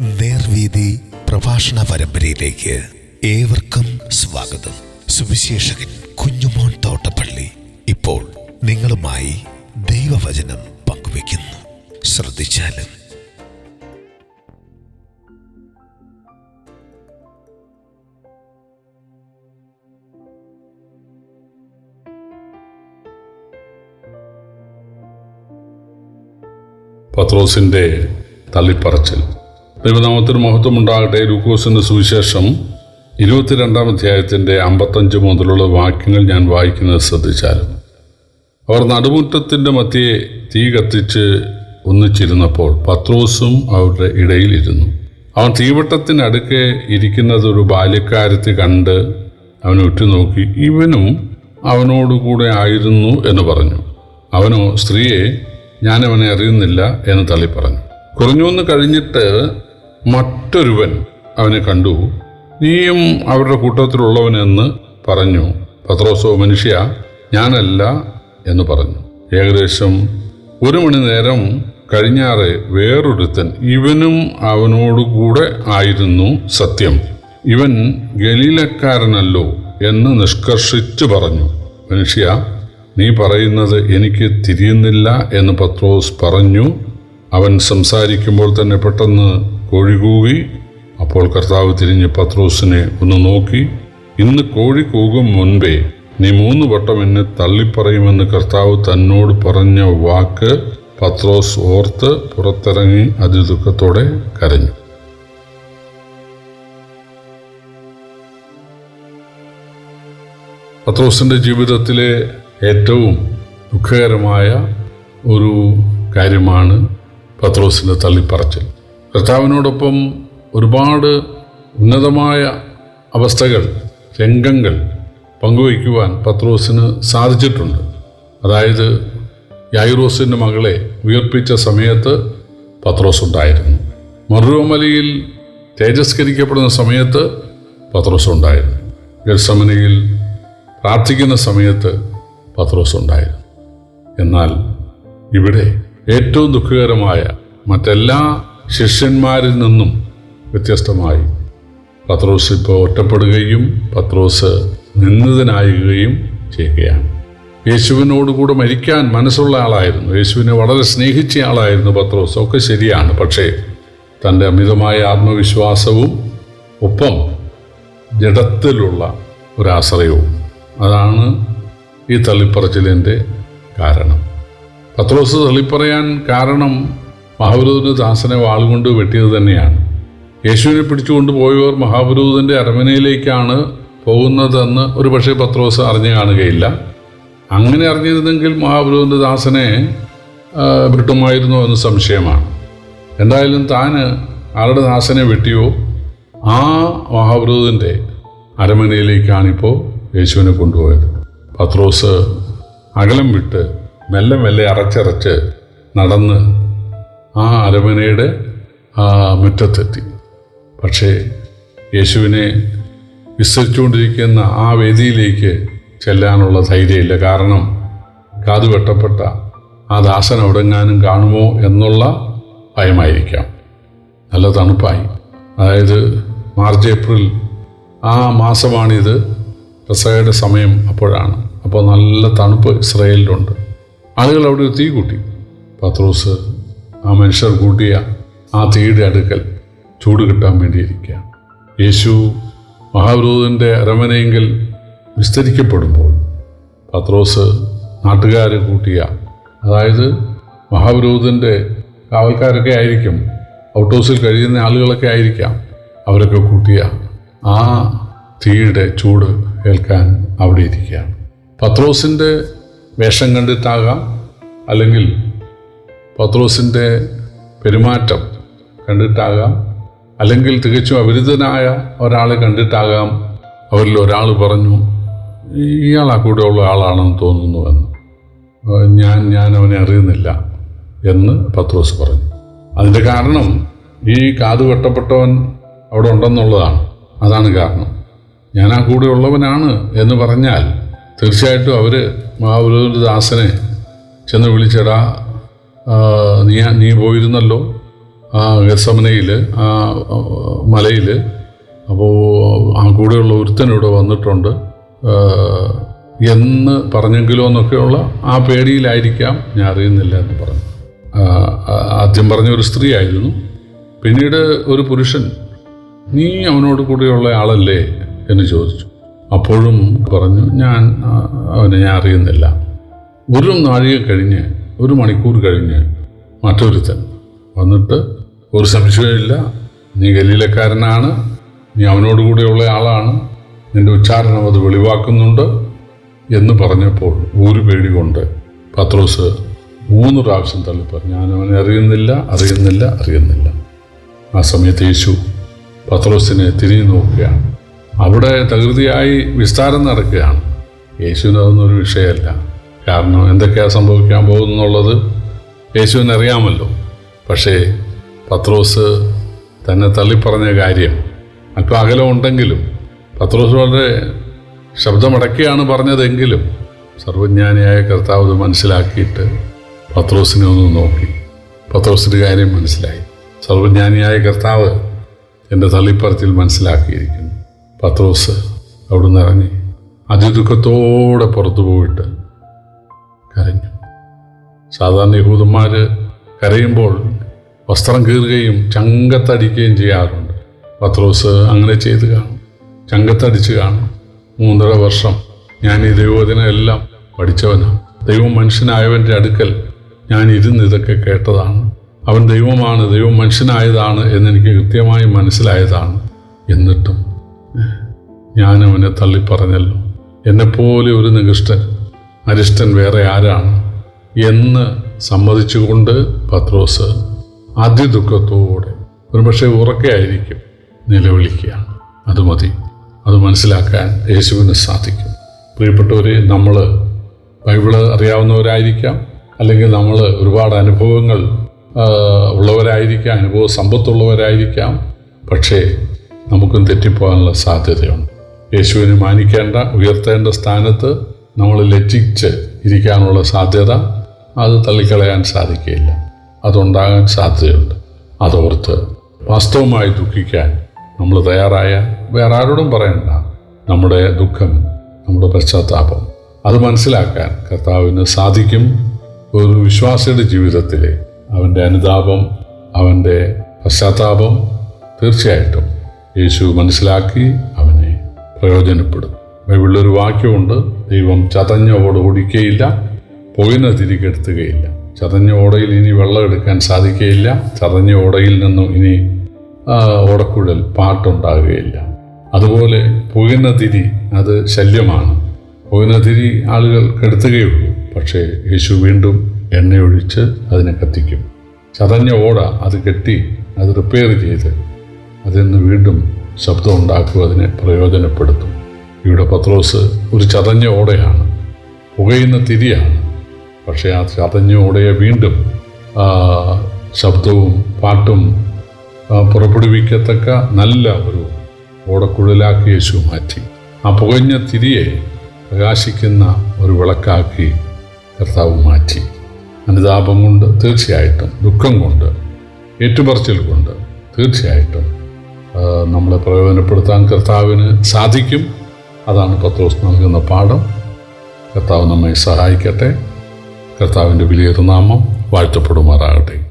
നേർവീതി പ്രഭാഷണ പരമ്പരയിലേക്ക് ഏവർക്കും സ്വാഗതം. സുവിശേഷകൻ കുഞ്ഞുമോൻ തോട്ടപ്പള്ളി ഇപ്പോൾ നിങ്ങളുമായി ദൈവവചനം പങ്കുവയ്ക്കുന്നു. ശ്രദ്ധിച്ചാലും. പത്രോസിന്റെ തള്ളിപ്പറച്ചിൽ. ദൈവനാമത്തിന് മഹത്വം ഉണ്ടാകട്ടെ ലൂക്കോസിന്റെ സുവിശേഷം ഇരുപത്തിരണ്ടാം അധ്യായത്തിന്റെ അമ്പത്തഞ്ച് മുതലുള്ള വാക്യങ്ങൾ ഞാൻ വായിക്കുന്നത് ശ്രദ്ധിച്ചാലും. അവർ നടുമുറ്റത്തിന്റെ മധ്യേ തീ കത്തിച്ച് ഒന്നിച്ചിരുന്നപ്പോൾ പത്രോസും അവരുടെ ഇടയിലിരുന്നു അവൻ തീവട്ടത്തിനടുക്കെ ഇരിക്കുന്നത് ഒരു ബാല്യക്കാരത്തെ കണ്ട് അവനെ ഉറ്റുനോക്കി ഇവനും അവനോടുകൂടെ ആയിരുന്നു എന്ന് പറഞ്ഞു. അവനോ സ്ത്രീയെ ഞാനവനെ അറിയുന്നില്ല എന്ന് തള്ളി പറഞ്ഞു കുറഞ്ഞൊന്ന് കഴിഞ്ഞിട്ട് മറ്റൊരുവൻ അവനെ കണ്ടു. നീയും അവരുടെ കൂട്ടത്തിലുള്ളവനെന്ന് പറഞ്ഞു. പത്രോസോ മനുഷ്യ ഞാനല്ല എന്ന് പറഞ്ഞു. ഏകദേശം ഒരു മണി നേരം കഴിഞ്ഞാറ് വേറൊരുത്തൻ ഇവനും അവനോടുകൂടെ ആയിരുന്നു സത്യം. ഇവൻ ഗലീലക്കാരനല്ലോ എന്ന് നിഷ്കർഷിച്ചു പറഞ്ഞു. മനുഷ്യ നീ പറയുന്നത് എനിക്ക് തിരിയുന്നില്ല എന്ന് പത്രോസ് പറഞ്ഞു. അവൻ സംസാരിക്കുമ്പോൾ തന്നെ പെട്ടെന്ന് കോഴി അപ്പോൾ കർത്താവ് തിരിഞ്ഞ് പത്രോസിനെ ഒന്ന് നോക്കി ഇന്ന് കോഴി കൂകും മുൻപേ നീ മൂന്ന് വട്ടം എന്നെ തള്ളിപ്പറയുമെന്ന് കർത്താവ് തന്നോട് പറഞ്ഞ വാക്ക് പത്രോസ് ഓർത്ത് പുറത്തിറങ്ങി അതിദുഃഖത്തോടെ കരഞ്ഞു. പത്രോസിന്റെ ജീവിതത്തിലെ ഏറ്റവും ദുഃഖകരമായ ഒരു കാര്യമാണ് പത്രോസിന്റെ തള്ളിപ്പറച്ചിൽ. കർത്താവിനോടൊപ്പം ഒരുപാട് ഉന്നതമായ അവസ്ഥകൾ രംഗങ്ങൾ പങ്കുവയ്ക്കുവാൻ പത്രോസിന് സാധിച്ചിട്ടുണ്ട്. അതായത് യായിറോസിന്റെ മകളെ ഉയർപ്പിച്ച സമയത്ത് പത്രോസ് ഉണ്ടായിരുന്നു. മറുവമലയിൽ തേജസ്കരിക്കപ്പെടുന്ന സമയത്ത് പത്രോസ് ഉണ്ടായിരുന്നു. ഗർസമനയിൽ പ്രാർത്ഥിക്കുന്ന സമയത്ത് പത്രോസ് ഉണ്ടായിരുന്നു. എന്നാൽ ഇവിടെ ഏറ്റവും ദുഃഖകരമായ മറ്റെല്ലാ ശിഷ്യന്മാരിൽ നിന്നും വ്യത്യസ്തമായി. പത്രോസ് ഇപ്പോൾ ഒറ്റപ്പെടുകയും പത്രോസ് നിന്നതിനായുകയും ചെയ്യുകയാണ്. യേശുവിനോടുകൂടെ മരിക്കാൻ മനസ്സുള്ള ആളായിരുന്നു. യേശുവിനെ വളരെ സ്നേഹിച്ച ആളായിരുന്നു പത്രോസ്. ഒക്കെ ശരിയാണ്. പക്ഷേ തന്റെ അമിതമായ ആത്മവിശ്വാസവും ഒപ്പം ജഡത്തിലുള്ള ഒരാശ്രയവും. അതാണ് ഈ തള്ളിപ്പറച്ചിലിന്റെ കാരണം. പത്രോസ് തള്ളിപ്പറയാൻ കാരണം മഹാപുരോഹിത ദാസനെ വാളുകൊണ്ട് വെട്ടിയത് തന്നെയാണ്. യേശുവിനെ പിടിച്ചുകൊണ്ട് പോയവർ മഹാപുരോഹിതന്റെ അരമനയിലേക്കാണ് പോകുന്നതെന്ന് ഒരു പക്ഷേ പത്രോസ് അറിഞ്ഞു കാണുകയില്ല. അങ്ങനെ അറിഞ്ഞിരുന്നെങ്കിൽ മഹാപുരോഹിതന്റെ ദാസനെ വിട്ടുമായിരുന്നോ എന്ന് സംശയമാണ്. എന്തായാലും താൻ ആരുടെ ദാസനെ വെട്ടിയോ? ആ മഹാപുരോഹിതന്റെ അരമനയിലേക്കാണിപ്പോൾ യേശുവിനെ കൊണ്ടുപോയത്. പത്രോസ് അകലം വിട്ട് മെല്ലെ മെല്ലെ അറച്ചറച്ച് നടന്ന് ആ അരമനയുടെ ആ മുറ്റത്തെത്തി. പക്ഷേ യേശുവിനെ വിസ്തരിച്ചുകൊണ്ടിരിക്കുന്ന ആ വേദിയിലേക്ക് ചെല്ലാനുള്ള ധൈര്യമില്ല. കാരണം കാതു വെട്ടപ്പെട്ട ആ ദാസൻ എവിടെങ്ങാനും കാണുമോ എന്നുള്ള ഭയമായിരിക്കാം. നല്ല തണുപ്പായി. അതായത് മാർച്ച് ഏപ്രിൽ ആ മാസമാണിത്. പെസഹയുടെ സമയം അപ്പോഴാണ്. അപ്പോൾ നല്ല തണുപ്പ് ഇസ്രയേലിലുണ്ട്. ആളുകൾ അവിടെ തീ കൂട്ടി. പത്രോസ് ആ മനുഷ്യർ കൂട്ടിയ ആ തീയുടെ അടുക്കൽ ചൂട് കിട്ടാൻ വേണ്ടിയിരിക്കുകയാണ്. യേശു മഹാവിരോധന്റെ അരമനയെങ്കിൽ വിസ്തരിക്കപ്പെടുമ്പോൾ പത്രോസ് നാട്ടുകാർ കൂട്ടിയ അതായത് മഹാവിരോധന്റെ കാവൽക്കാരൊക്കെ ആയിരിക്കും ഔട്ട് ഹൗസിൽ കഴിയുന്ന ആളുകളൊക്കെ ആയിരിക്കാം അവരൊക്കെ കൂട്ടിയ ആ തീയുടെ ചൂട് ഏൽക്കാൻ അവിടെ ഇരിക്കുകയാണ്. പത്രോസിന്റെ വേഷം കണ്ടിട്ടാകാം അല്ലെങ്കിൽ പത്രോസിന്റെ പെരുമാറ്റം കണ്ടിട്ടാകാം. അല്ലെങ്കിൽ തികച്ചും അപരിതനായ ഒരാളെ കണ്ടിട്ടാകാം അവരിൽ ഒരാൾ പറഞ്ഞു ഇയാൾ ആ കൂടെയുള്ള ആളാണെന്ന് തോന്നുന്നുവെന്ന് ഞാൻ ഞാൻ അവനെ അറിയുന്നില്ല എന്ന് പത്രോസ് പറഞ്ഞു. അതിന്റെ കാരണം ഈ കാത് വെട്ടപ്പെട്ടവൻ അവിടെ ഉണ്ടെന്നുള്ളതാണ്. അതാണ് കാരണം. ഞാൻ ആ കൂടെ ഉള്ളവനാണ് എന്ന് പറഞ്ഞാൽ തീർച്ചയായിട്ടും അവർ മഹാപുരോഹിത ദാസനെ ചെന്ന് വിളിച്ചടാ ആ, നീ നീ പോയിരുന്നല്ലോ ആ ഗസമനയിൽ ആ മലയിൽ അപ്പോൾ ആ കൂടെയുള്ള ഒരുത്തനിവിടെ വന്നിട്ടുണ്ട്. എന്ന് പറഞ്ഞെങ്കിലോ എന്നൊക്കെയുള്ള ആ പേടിയിലായിരിക്കാം ഞാൻ അറിയുന്നില്ല എന്ന് പറഞ്ഞു. ആദ്യം പറഞ്ഞ ഒരു സ്ത്രീ ആയിരുന്നു. പിന്നീട് ഒരു പുരുഷൻ. നീ അവനോട് കൂടെയുള്ള ആളല്ലേ എന്ന് ചോദിച്ചു. അപ്പോഴും പറഞ്ഞു ഞാൻ അവനെ ഞാൻ അറിയുന്നില്ല. ഒരു നാഴിക കഴിഞ്ഞ് ഒരു മണിക്കൂർ കഴിഞ്ഞ് മറ്റൊരുത്തൻ വന്നിട്ട് ഒരു സംശയമില്ല നീ ഗലീലക്കാരനാണ്. നീ അവനോട് കൂടെയുള്ള ആളാണ്. നിന്റെ ഉച്ചാരണം അത് വെളിവാക്കുന്നുണ്ട് എന്ന് പറഞ്ഞപ്പോൾ ഒരു പേടി കൊണ്ട് പത്രോസ് മൂന്ന് പ്രാവശ്യം തള്ളിപ്പറഞ്ഞു. ഞാൻ അവനെ അറിയുന്നില്ല അറിയുന്നില്ല അറിയുന്നില്ല. ആ സമയത്ത് യേശു പത്രോസിനെ തിരിഞ്ഞു നോക്കുകയാണ്. അവിടെ തകൃതിയായി വിസ്താരം നടക്കുകയാണ്. യേശുവിന് ഒരു വിഷയമല്ല. കാരണം എന്തൊക്കെയാണ് സംഭവിക്കാൻ പോകുന്നുള്ളത് യേശുവിന് അറിയാമല്ലോ പക്ഷേ പത്രോസ് തന്നെ തള്ളിപ്പറഞ്ഞ കാര്യം അല്പം അകലമുണ്ടെങ്കിലും പത്രോസ് വളരെ ശബ്ദമടക്കിയാണ് പറഞ്ഞതെങ്കിലും സർവജ്ഞാനിയായ കർത്താവ് ഇത് മനസ്സിലാക്കിയിട്ട് പത്രോസിനെ ഒന്ന് നോക്കി. പത്രോസിന്റെ കാര്യം മനസ്സിലായി. സർവജ്ഞാനിയായ കർത്താവ് എന്റെ തള്ളിപ്പറത്തിൽ മനസ്സിലാക്കിയിരിക്കുന്നു. പത്രോസ് അവിടുന്ന് ഇറങ്ങി. അതിദുഃഖത്തോടെ പുറത്തു പോയിട്ട് കരഞ്ഞു. സാധാരണ യഹൂദന്മാർ കരയുമ്പോൾ വസ്ത്രം കീറുകയും ചങ്കത്തടിക്കുകയും ചെയ്യാറുണ്ട്. പത്രോസ് അങ്ങനെ ചെയ്ത് കാണും. ചങ്കത്തടിച്ച് കാണും. മൂന്നര വർഷം ഞാൻ ഈ ദൈവത്തിനെല്ലാം പഠിച്ചവനാണ് ദൈവം മനുഷ്യനായവന്റെ അടുക്കൽ ഞാൻ ഇരുന്ന് ഇതൊക്കെ കേട്ടതാണ്. അവൻ ദൈവമാണ് ദൈവം മനുഷ്യനായതാണ് എന്നെനിക്ക് കൃത്യമായി മനസ്സിലായതാണ്. എന്നിട്ടും ഞാൻ അവനെ തള്ളിപ്പറഞ്ഞല്ലോ. എന്നെപ്പോലെ ഒരു നികൃഷ്ടൻ അരിഷ്ടൻ വേറെ ആരാണ് എന്ന് സമ്മതിച്ചുകൊണ്ട് പത്രോസ് അതിദുഃഖത്തോടെ ഒരുപക്ഷെ ഉറക്കെ ആയിരിക്കും നിലവിളിക്കുകയാണ് അത് മതി. അത് മനസ്സിലാക്കാൻ യേശുവിന് സാധിക്കും. പ്രിയപ്പെട്ടവരെ നമ്മൾ ബൈബിൾ അറിയാവുന്നവരായിരിക്കാം. അല്ലെങ്കിൽ നമ്മൾ ഒരുപാട് അനുഭവങ്ങൾ ഉള്ളവരായിരിക്കാം അനുഭവ സമ്പത്തുള്ളവരായിരിക്കാം. പക്ഷേ നമുക്കും തെറ്റിപ്പോകാനുള്ള സാധ്യതയുണ്ട്. യേശുവിനെ മാനിക്കേണ്ട ഉയർത്തേണ്ട സ്ഥാനത്ത് നമ്മൾ ലജ്ജിച്ച് ഇരിക്കാനുള്ള സാധ്യത അത് തള്ളിക്കളയാൻ സാധിക്കില്ല അതുണ്ടാകാൻ സാധ്യതയുണ്ട്. അതോർത്ത് വാസ്തവമായി ദുഃഖിക്കാൻ നമ്മൾ തയ്യാറായാൽ വേറെ ആരോടും പറയണ്ട. നമ്മുടെ ദുഃഖം നമ്മുടെ പശ്ചാത്താപം അത് മനസ്സിലാക്കാൻ കർത്താവിന് സാധിക്കും. ഒരു വിശ്വാസിയുടെ ജീവിതത്തിൽ അവന്റെ അനുതാപം അവന്റെ പശ്ചാത്താപം തീർച്ചയായിട്ടും യേശു മനസ്സിലാക്കി അവനെ പ്രയോജനപ്പെടും. ബൈബിളിലൊരു വാക്യമുണ്ട് ദൈവം ചതഞ്ഞ ഓട ഓടിക്കുകയില്ല പൊയിന തിരികെടുത്തുകയില്ല. ചതഞ്ഞ ഓടയിൽ ഇനി വെള്ളം എടുക്കാൻ സാധിക്കുകയില്ല ചതഞ്ഞ ഓടയിൽ നിന്നും ഇനി ഓടക്കുഴൽ പാട്ടുണ്ടാകുകയില്ല. അതുപോലെ പുകയുന്ന തിരി അത് ശല്യമാണ്. പുകയുന്ന തിരി ആളുകൾ കെടുത്തുകയുള്ളൂ പക്ഷേ യേശു വീണ്ടും എണ്ണയൊഴിച്ച് അതിനെ കത്തിക്കും. ചതഞ്ഞ ഓട അത് കെട്ടി അത് റിപ്പയർ ചെയ്ത് അതിൽ നിന്ന് വീണ്ടും ശബ്ദം ഉണ്ടാക്കുക അതിനെ പ്രയോജനപ്പെടുത്തും. ഇവിടെ പത്രോസ് ഒരു ചതഞ്ഞ ഓടയാണ്. പുകയുന്ന തിരിയാണ്. പക്ഷേ ആ ചതഞ്ഞ ഓടയെ വീണ്ടും ശബ്ദവും പാട്ടും പുറപ്പെടുവിക്കത്തക്ക നല്ല ഒരു ഓടക്കുഴലാക്കി യേശു മാറ്റി. ആ പുകഞ്ഞ തിരിയെ പ്രകാശിക്കുന്ന ഒരു വിളക്കാക്കി കർത്താവ് മാറ്റി. അനുതാപം കൊണ്ട് തീർച്ചയായിട്ടും ദുഃഖം കൊണ്ട് ഏറ്റുപറച്ചിൽ കൊണ്ട് തീർച്ചയായിട്ടും നമ്മളെ പ്രയോജനപ്പെടുത്താൻ കർത്താവിന് സാധിക്കും. അതാണ് പത്രോസ് നൽകുന്ന പാഠം. കർത്താവ് നമ്മെ സഹായിക്കട്ടെ. കർത്താവിന്റെ വലിയൊരു നാമം വാഴ്ത്തപ്പെടുമാറാകട്ടെ.